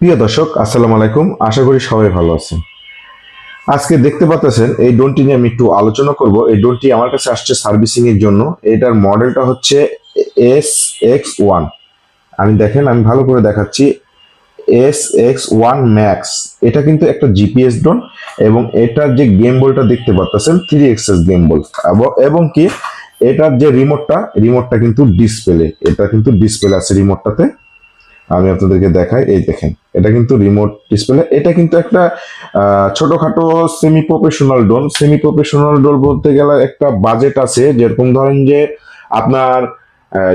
প্রিয় দর্শক, আসসালামু আলাইকুম। আশা করি সবাই ভালো আছেন। আজকে দেখতে পাচ্ছেন এই ড্রোনটি নিয়ে আমি একটু আলোচনা করব। এই ডোনটি আমার কাছে আসছে সার্ভিসিং এর জন্য। এটার মডেলটা হচ্ছে এস এক্স ওয়ান। আমি দেখেন, আমি ভালো করে দেখাচ্ছি। S X one max. এটা কিন্তু একটা জিপিএস ড্রোন এবং এটার যে গেম বলটা দেখতে পাচ্ছেন থ্রি এক্সেস গেম বল। এবং কি, এটার যে রিমোটটা রিমোটটা কিন্তু ডিসপ্লে। এটা কিন্তু ডিসপ্লে আছে রিমোটটাতে। আমি আপনাদেরকে দেখাই, এই দেখেন। এটা কিন্তু রিমোট ডিসপ্লে এটা কিন্তু একটা ছোটখাটো semi professional drone semi professional drone বলতে গেলে একটা বাজেট আছে, যেরকম ধরেন যে আপনার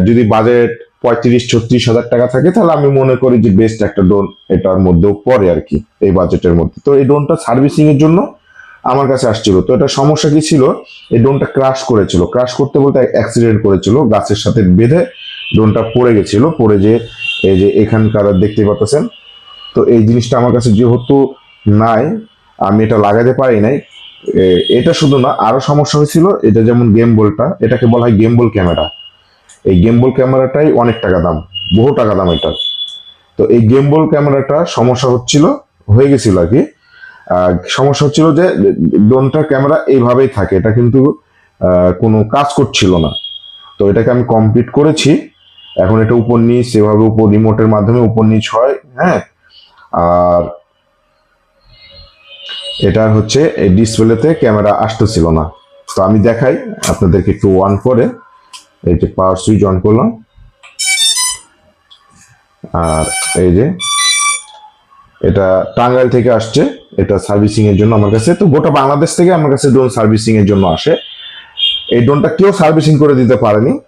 যদি বাজেট পঁয়ত্রিশ, ছত্রিশ হাজার টাকা থাকে, তাহলে আমি মনে করি যে বেস্ট একটা ড্রোন এটার মধ্যেও পড়ে আর কি, এই বাজেটের মধ্যে। তো এই ডোনটা সার্ভিসিং এর জন্য আমার কাছে আসছিল। তো এটা সমস্যা কি ছিল? এই ড্রোনটা ক্রাশ করেছিল। ক্রাশ করতে বলতে অ্যাক্সিডেন্ট করেছিল, গাছের সাথে বেঁধে ড্রোনটা পড়ে গেছিল, পড়ে যে এই যে এখানকার দেখতে পাচ্ছেন তো এই জিনিসটা আমার কাছে যেহেতু নাই, আমি এটা লাগাতে পারি নাই এটা শুধু না, আরও সমস্যা হয়েছিল, এটা যেমন গেম বলটা এটাকে বলা হয় গেম বল ক্যামেরা এই গেম বল ক্যামেরাটাই অনেক টাকা দাম, বহু টাকা দাম এটা তো এই গেম বল ক্যামেরাটা সমস্যা হচ্ছিল, হয়ে গেছিল আর কি। সমস্যা হচ্ছিল যে ড্রোনটার ক্যামেরা এইভাবেই থাকে, এটা কিন্তু কোনো কাজ করছিল না। তো এটাকে আমি কমপ্লিট করেছি এখন এটা উপর নিচ সেভাবে উপর রিমোটের মাধ্যমে উপর নিচ হয় হ্যাঁ? আর এটা হচ্ছে, এই ডিসপ্লেতে ক্যামেরা আসতেছিল না। তো আমি দেখাই, আপনাদেরকে একটু অন করে, এই যে পাওয়ার সুইচ অন করলাম। আর এই যে, এটা টাঙ্গাইল থেকে আসছে, এটা সার্ভিসিং এর জন্য আমার কাছে। তো গোটা বাংলাদেশ থেকে আমার কাছে ড্রোন সার্ভিসিং এর জন্য আসে। এই ড্রোনটা কেউ সার্ভিসিং করে দিতে পারেনি।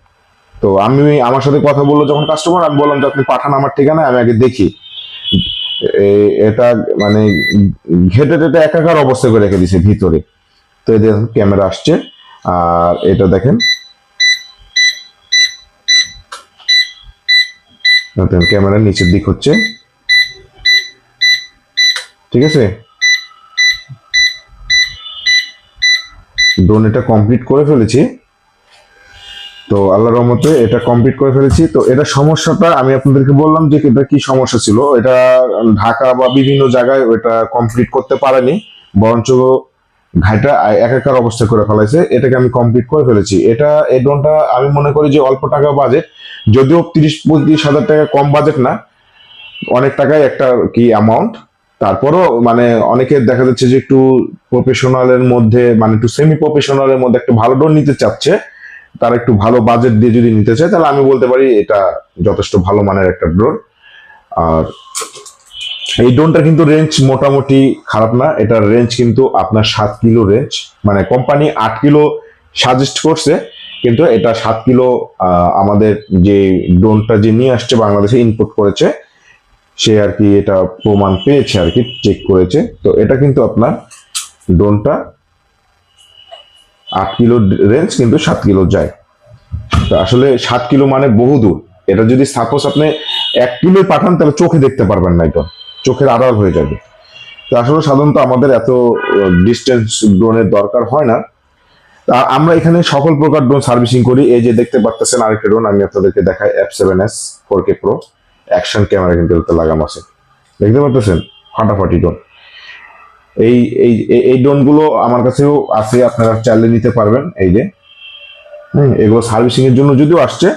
তো আমি আমার সাথে কথা বলল যখন কাস্টমার আমি বললাম যে, আপনি পাঠান আমার ঠিকানায় আমি আগে দেখি। এটা মানে ঘেটে টেটে একাকার অবস্থা করে রেখে দিছে ভিতরে। তো এই দেখেন, ক্যামেরা আসছে। আর এটা দেখেন। ক্যামেরার নিচের দিক হচ্ছে। ঠিক আছে? ড্রোন এটা কমপ্লিট করে ফেলেছি। তো আল্লাহর রহমতে এটা কমপ্লিট করে ফেলেছি। তো এটা সমস্যাটা আমি আপনাদেরকে বললাম যে এটা কি সমস্যা ছিল। এটা ঢাকা বা বিভিন্ন জায়গায় এটা কমপ্লিট করতে পারেনি, বরঞ্চ ঘাইটা এক একাকার অবস্থা করে ফেলাইছে এটাকে আমি কমপ্লিট করে ফেলেছি। এটা এই ড্রোনটা আমি মনে করি যে অল্প টাকা বাজেট যদিও তিরিশ, পঁয়ত্রিশ হাজার টাকা কম বাজেট না, অনেক টাকাই একটা কি অ্যামাউন্ট তারপরও মানে অনেকে দেখা যাচ্ছে যে একটু প্রফেশনালের মধ্যে মানে একটু সেমি প্রফেশনালের মধ্যে একটা ভালো ড্রোন নিতে চাচ্ছে। তারা একটু ভালো বাজেট দিয়ে যদি নিতে চায়, তাহলে আমি বলতে পারি এটা যথেষ্ট ভালো মানের একটা ড্রোন আর এই ড্রোনটা কিন্তু রেঞ্জ মোটামুটি খারাপ না, এটার রেঞ্জ কিন্তু আপনার সাত কিলো রেঞ্জ মানে কোম্পানি আট কিলো সাজেস্ট করছে, কিন্তু এটা সাত কিলো আমাদের যে ড্রোনটা যে নিয়ে আসছে, বাংলাদেশে ইনপুট করেছে, সে আর কি এটা প্রমাণ পেয়েছে আর কি চেক করেছে। তো এটা কিন্তু আপনার ড্রোনটা আট কিলো রেঞ্জ কিন্তু সাত কিলো যায়। তো আসলে সাত কিলো মানে বহু দূর। এটা যদি সাপোজ আপনি এক কিলো পাঠান, তাহলে চোখে দেখতে পারবেন না এটা। চোখের আড়াল হয়ে যাবে। তো আসলে সাধারণত আমাদের এত ডিস্টেন্স ড্রোনের দরকার হয় না। আমরা এখানে সকল প্রকার ড্রোন সার্ভিসিং করি। এই যে দেখতে পাচ্ছেন আরেকটা ড্রোন আমি আপনাদেরকে দেখাই F seven S four K pro action camera কিন্তু লাগানো আছে। দেখতে পাচ্ছেন ফাটাফাটি ড্রোন এই এই, এই- ড্রোনগুলো আমার কাছেও আছে, আপনারা চাইলে নিতে পারবেন এই যে। হুম, এগুলো সার্ভিসিং এর জন্য যদিও আসছে,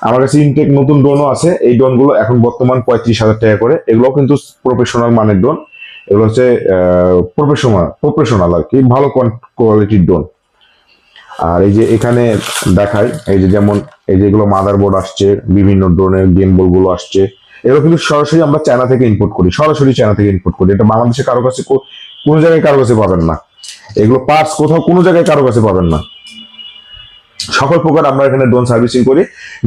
আমার কাছে ইনটেক নতুন ড্রোনও আছে, এই ড্রোনগুলো এখন বর্তমান পঁয়ত্রিশ হাজার টাকা করে। এগুলো কিন্তু প্রফেশনাল মানের ড্রোন, এগুলো হচ্ছে প্রফেশনাল প্রফেশনাল আর কি, ভালো কোয়ালিটির ড্রোন। আর এই যে এখানে দেখায় এই যে যেমন, এই যেগুলো মাদার বোর্ড আসছে, বিভিন্ন ড্রোনের গেমগুলো আসছে এগুলো কিন্তু সরাসরি আমরা চায়না থেকে ইম্পোর্ট করি, সরাসরি চায়না থেকে ইম্পোর্ট করি। এটা বাংলাদেশে কারও কাছে কোনো জায়গায় কারও কাছে পাবেন না। এগুলো পার্টস কোথাও কোনো জায়গায় কারও কাছে পাবেন না। সকল প্রকার আমরা এখানে ড্রোন সার্ভিসিং করি।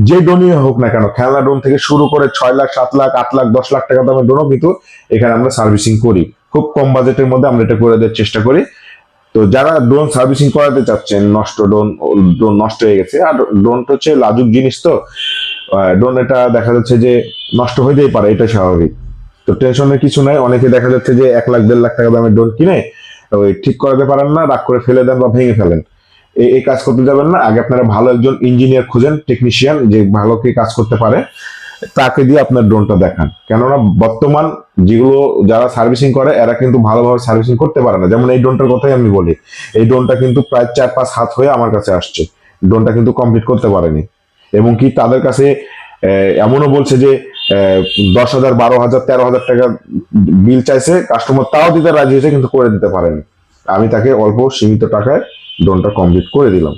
যে ড্রোনই হোক না কেন, খেলনা ড্রোন থেকে শুরু করে ছয় লাখ, সাত লাখ, আট লাখ, দশ লাখ টাকা দামের ড্রোনও কিন্তু এখানে আমরা সার্ভিসিং করি। খুব কম বাজেটের মধ্যে আমরা এটা করে দেওয়ার চেষ্টা করি। তো যারা ড্রোন সার্ভিসিং করাতে চাচ্ছেন, নষ্ট ড্রোন ড্রোন নষ্ট হয়ে গেছে, আর ড্রোনটা হচ্ছে লাজুক জিনিস তো। ড্রোন এটা দেখা যাচ্ছে যে নষ্ট হইতেই পারে এটা স্বাভাবিক। তো টেনশনের কিছু নাই, অনেকে দেখা যাচ্ছে যে এক লাখ, দেড় লাখ টাকা দামের ড্রোন কিনে, ওই ঠিক করাতে পারেন না, রাগ করে ফেলে দেন বা ভেঙে ফেলেন। এই কাজ করতে যাবেন না, আগে আপনারা ভালো একজন ইঞ্জিনিয়ার খুঁজেন টেকনিশিয়ান যে ভালো কি কাজ করতে পারে, তাকে দিয়ে আপনার ড্রোনটা দেখান। কেননা বর্তমান যেগুলো যারা সার্ভিসিং করে, এরা কিন্তু ভালোভাবে সার্ভিসিং করতে পারে না। যেমন এই ড্রোনটার কথাই আমি বলি, এই ড্রোনটা কিন্তু প্রায় চার পাঁচ হাত হয়ে আমার কাছে আসছে। ড্রোনটা কিন্তু কমপ্লিট করতে পারেনি। এবং কি তাদের কাছে এমনও বলছে যে দশ হাজার, বারো হাজার, তেরো হাজার টাকা বিল চাইছে, কাস্টমার তাও দিতে রাজি হয়েছে, কিন্তু করে দিতে পারেনি। আমি তাকে অল্প সীমিত টাকায় ড্রোনটা কমপ্লিট করে দিলাম।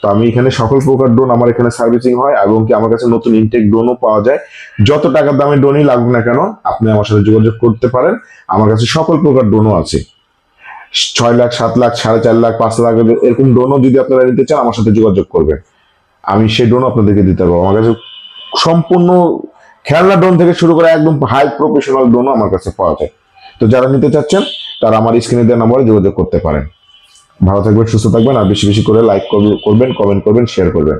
তো আমি এখানে সকল প্রকার ড্রোন আমার এখানে সার্ভিসিং হয়, এবং কি আমার কাছে নতুন ইনটেক ড্রোনও পাওয়া যায়। যত টাকার দামে ড্রোনই লাগুক না কেন, আপনি আমার সাথে যোগাযোগ করতে পারেন। আমার কাছে সকল প্রকার ড্রোনও আছে। ছয় লাখ, সাত লাখ, সাড়ে চার লাখ, পাঁচ লাখ, এরকম ড্রোনও যদি আপনারা নিতে চান, আমার সাথে যোগাযোগ করবেন। আমি সে ড্রোন আপনাদেরকে দিতে পারব। আমার কাছে সম্পূর্ণ খেলনা ড্রোন থেকে শুরু করে একদম হাই প্রফেশনাল ড্রোনও আমার কাছে পাওয়া যায়। তো যারা নিতে চাচ্ছেন, তারা আমার স্ক্রিনে দেওয়া নাম্বারে যোগাযোগ করতে পারেন। ভালো থাকবেন, সুস্থ থাকবেন, আর বেশি বেশি করে লাইক করবেন কমেন্ট করবেন শেয়ার করবেন।